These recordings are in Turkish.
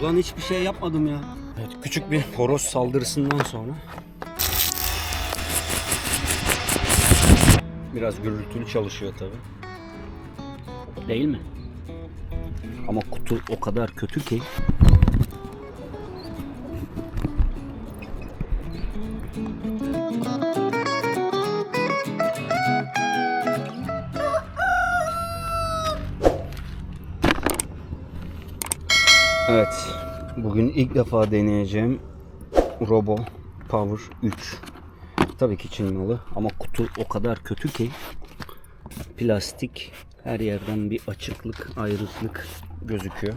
Ulan hiçbir şey yapmadım ya. Evet küçük bir horoz saldırısından sonra biraz gürültülü çalışıyor tabi. Değil mi? Ama kutu o kadar kötü ki Evet. Bugün ilk defa deneyeceğim Robo Power 3. Tabii ki Çin malı ama kutu o kadar kötü ki plastik her yerden bir açıklık, ayrıklık gözüküyor.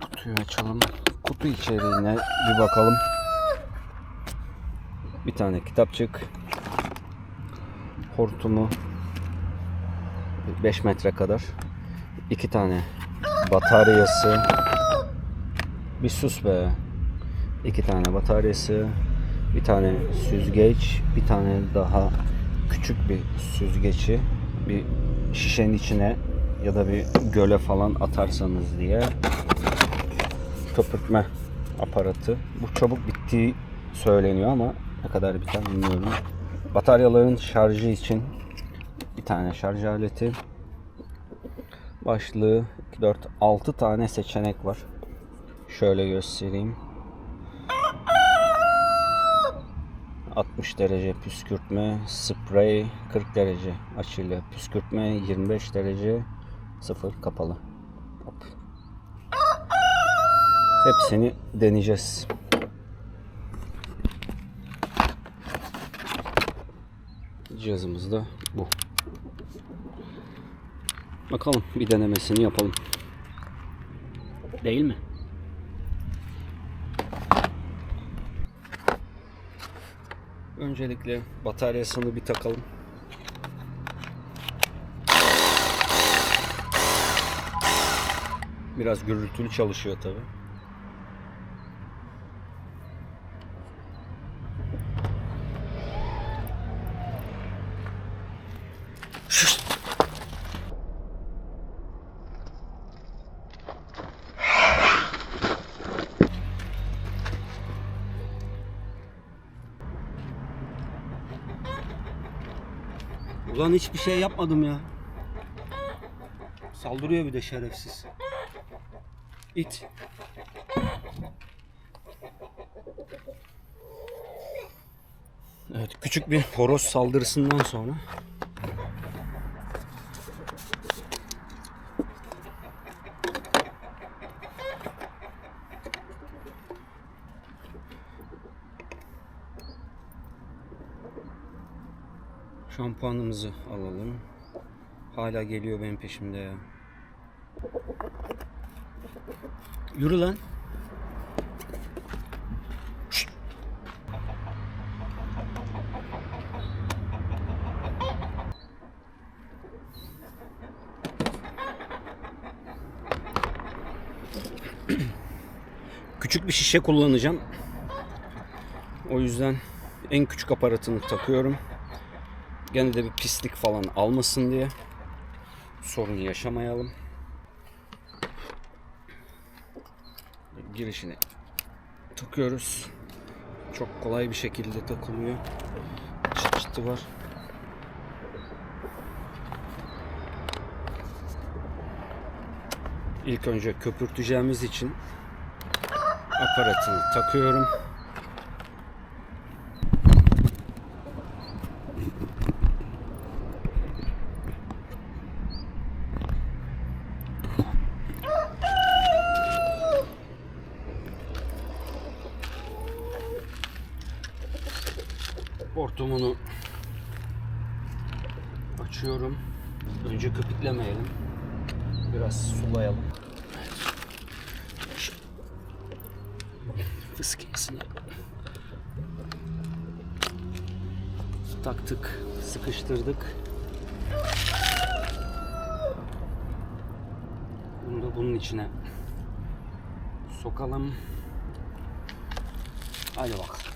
Kutuyu açalım. Kutu içeriğine bir bakalım. Bir tane kitapçık. Hortumu 5 metre kadar. iki tane bataryası. Bir sus be. İki tane bataryası. Bir tane süzgeç. Bir tane daha küçük bir süzgeci. Bir şişenin içine ya da bir göle falan atarsanız diye köpürtme aparatı. Bu çabuk bittiği söyleniyor ama ne kadar biter bilmiyorum. Bataryaların şarjı için bir tane şarj aleti. Başlığı 4 6 tane seçenek var. Şöyle göstereyim. 60 derece püskürtme, sprey 40 derece açıyla püskürtme, 25 derece sıfır kapalı. Hop. Hepsini deneyeceğiz. Cihazımız da bu. Bakalım bir denemesini yapalım. Değil mi? Öncelikle bataryasını bir takalım. Biraz gürültülü çalışıyor tabi. Ulan hiçbir şey yapmadım ya. Saldırıyor bir de şerefsiz. İt. Evet küçük bir horoz saldırısından sonra şampuanımızı alalım. Hala geliyor benim peşimde ya. Yürü lan. Küçük bir şişe kullanacağım. O yüzden en küçük aparatını takıyorum. Gene de bir pislik falan almasın diye sorun yaşamayalım. Girişini takıyoruz. Çok kolay bir şekilde takılıyor. Çıt çıtı var. İlk önce köpürteceğimiz için aparatını takıyorum. Hortumunu açıyorum. Önce köpüklemeyelim. Biraz sulayalım. Fıskiyesini taktık, sıkıştırdık. Bunu da bunun içine sokalım. Hadi bakalım.